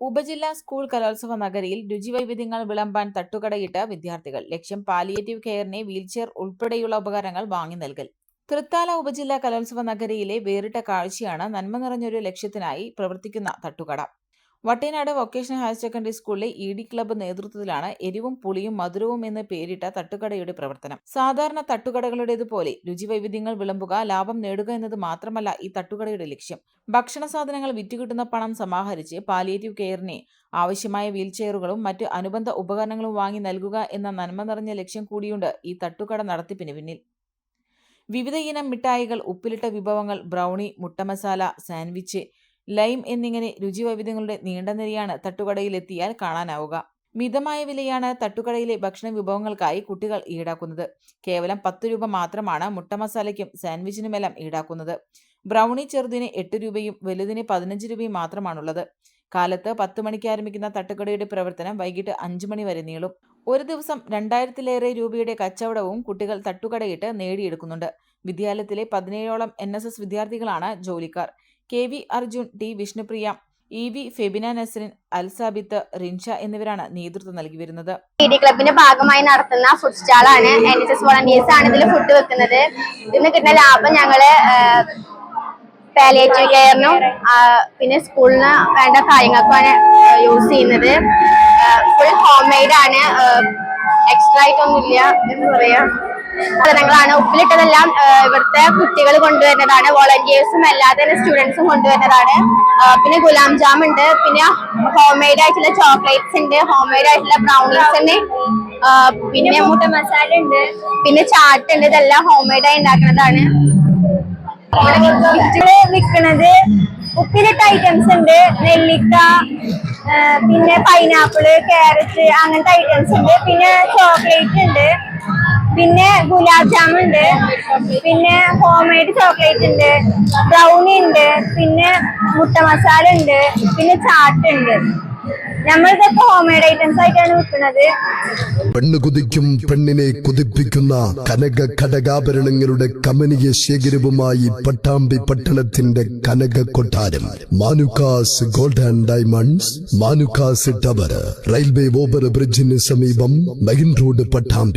ഉപജില്ലാ സ്കൂൾ കലോത്സവ നഗരിയിൽ രുചിവൈവിധ്യങ്ങൾ വിളമ്പാൻ തട്ടുകടയിട്ട് വിദ്യാർത്ഥികൾ. ലക്ഷ്യം പാലിയേറ്റീവ് കെയറിനെ വീൽചെയർ ഉൾപ്പെടെയുള്ള ഉപകരണങ്ങൾ വാങ്ങി നൽകൽ. തൃത്താല ഉപജില്ലാ കലോത്സവ നഗരിയിലെ വേറിട്ട കാഴ്ചയാണ് നന്മ നിറഞ്ഞൊരു ലക്ഷ്യത്തിനായി പ്രവർത്തിക്കുന്ന തട്ടുകട. വട്ടേനാട് വൊക്കേഷണൽ ഹയർ സെക്കൻഡറി സ്കൂളിലെ ഇ ഡി ക്ലബ്ബ് നേതൃത്വത്തിലാണ് എരിവും പുളിയും മധുരവും എന്ന് പേരിട്ട തട്ടുകടയുടെ പ്രവർത്തനം. സാധാരണ തട്ടുകടകളുടേതുപോലെ രുചിവൈവിധ്യങ്ങൾ വിളമ്പുക ലാഭം നേടുക എന്നത് മാത്രമല്ല ഈ തട്ടുകടയുടെ ലക്ഷ്യം. ഭക്ഷണ സാധനങ്ങൾ വിറ്റുകിട്ടുന്ന പണം സമാഹരിച്ച് പാലിയേറ്റീവ് കെയറിനെ ആവശ്യമായ വീൽചെയറുകളും മറ്റ് അനുബന്ധ ഉപകരണങ്ങളും വാങ്ങി നൽകുക എന്ന നന്മ നിറഞ്ഞ ലക്ഷ്യം കൂടിയുണ്ട് ഈ തട്ടുകട നടത്തിപ്പിന് പിന്നിൽ. വിവിധ ഇനം മിഠായികൾ ഉപ്പിലിട്ട വിഭവങ്ങൾ ബ്രൗണി മുട്ടമസാല സാൻഡ്വിച്ച് ലൈം എന്നിങ്ങനെ രുചിവൈവിധ്യങ്ങളുടെ നീണ്ട നിരയാണ് തട്ടുകടയിലെത്തിയാൽ കാണാനാവുക. മിതമായ വിലയാണ് തട്ടുകടയിലെ ഭക്ഷണ വിഭവങ്ങൾക്കായി കുട്ടികൾ ഈടാക്കുന്നത്. കേവലം പത്ത് രൂപ മാത്രമാണ് മുട്ട മസാലയ്ക്കും സാൻഡ്വിച്ചിനുമെല്ലാം ഈടാക്കുന്നത്. ബ്രൗണി ചെറുതിന് എട്ട് രൂപയും വലുതിന് പതിനഞ്ച് രൂപയും മാത്രമാണുള്ളത്. കാലത്ത് പത്ത് മണിക്ക് ആരംഭിക്കുന്ന തട്ടുകടയുടെ പ്രവർത്തനം വൈകിട്ട് അഞ്ചു മണി വരെ നീളും. ഒരു ദിവസം രണ്ടായിരത്തിലേറെ രൂപയുടെ കച്ചവടവും കുട്ടികൾ തട്ടുകടയിട്ട് നേടിയെടുക്കുന്നുണ്ട്. വിദ്യാലയത്തിലെ പതിനേഴോളം എൻ എസ് എസ് വിദ്യാർത്ഥികളാണ് ജോലിക്കാർ. K V Arjun T Vishnupriya E V Febina Nasarin Alsabith Rinsha എന്നിവരാണ് നേതൃത്വം നൽകി വരുന്നത്. ക്ലബിന്റെ ഭാഗമായി നടത്തുന്ന ഫുഡ് സ്റ്റാളാണ് എൻ എസ് എസ് വോളണ്ടിയേഴ്സ് ആണ് ഇതിൽ ഫുഡ് വെക്കുന്നത്. ഇതിന് കിട്ടുന്ന ലാഭം ഞങ്ങൾ പാലിയേറ്റീവ് കെയറിനും പിന്നെ സ്കൂളിന് വേണ്ട കാര്യങ്ങൾക്കാണ് യൂസ് ചെയ്യുന്നത്. ഫുൾ ഹോം മെയ്ഡ് ആണ് എക്സ്ട്രാ ആയിട്ടൊന്നുമില്ല എന്ന് പറയാ. സാധനങ്ങളാണ്. ഉപ്പിലിട്ടതെല്ലാം ഇവിടുത്തെ കുട്ടികൾ കൊണ്ടുവരുന്നതാണ്. വോളണ്ടിയേഴ്സും അല്ലാതെ തന്നെ സ്റ്റുഡൻസും കൊണ്ടുവരുന്നതാണ്. പിന്നെ ഗുലാം ജാം ഉണ്ട്. പിന്നെ ഹോം മെയ്ഡ് ആയിട്ടുള്ള ചോക്ലേറ്റ്സ് ഉണ്ട്. ഹോം മെയ്ഡ് ആയിട്ടുള്ള ബ്രൗണീസ് ഉണ്ട്. പിന്നെ മുട്ട മസാല ഉണ്ട്. പിന്നെ ചാട്ട് ഉണ്ട്. ഇതെല്ലാം ഹോം മെയ്ഡ് ആയി ഉണ്ടാക്കുന്നതാണ്. വിൽക്കുന്നത് ഉപ്പിലിട്ട ഐറ്റംസ് ഉണ്ട്. നെല്ലിക്ക പിന്നെ പൈനാപ്പിൾ ക്യാരറ്റ് അങ്ങനത്തെ ഐറ്റംസ് ഉണ്ട്. പിന്നെ ചോക്ലേറ്റ് ഉണ്ട്. പിന്നെ ഗുലാബ് ജാമുൻ ഉണ്ട്. പിന്നെ ഹോം മെയ്ഡ് ചോക്ലേറ്റ് ഉണ്ട്. ബ്രൗണി ഉണ്ട്. പിന്നെ മുട്ട മസാല ഉണ്ട്. പിന്നെ ചാട്ട് ഉണ്ട്. നമ്മളിതൊക്കെ ഹോം മെയ്ഡ് ഐറ്റംസ് ആയിട്ടാണ് വിൽക്കുന്നത്. പെണ്ണ് കുതിക്കും പെണ്ണിനെ കുതിപ്പിക്കുന്ന കനക കമനീയ ശേഖരവുമായി പട്ടാമ്പി പട്ടണത്തിന്റെ കനക കൊട്ടാരം. Manukkas gold and diamonds Manukkas tower. Railway over ബ്രിഡ്ജിന് സമീപം മെയിൻ റോഡ് പട്ടാമ്പി.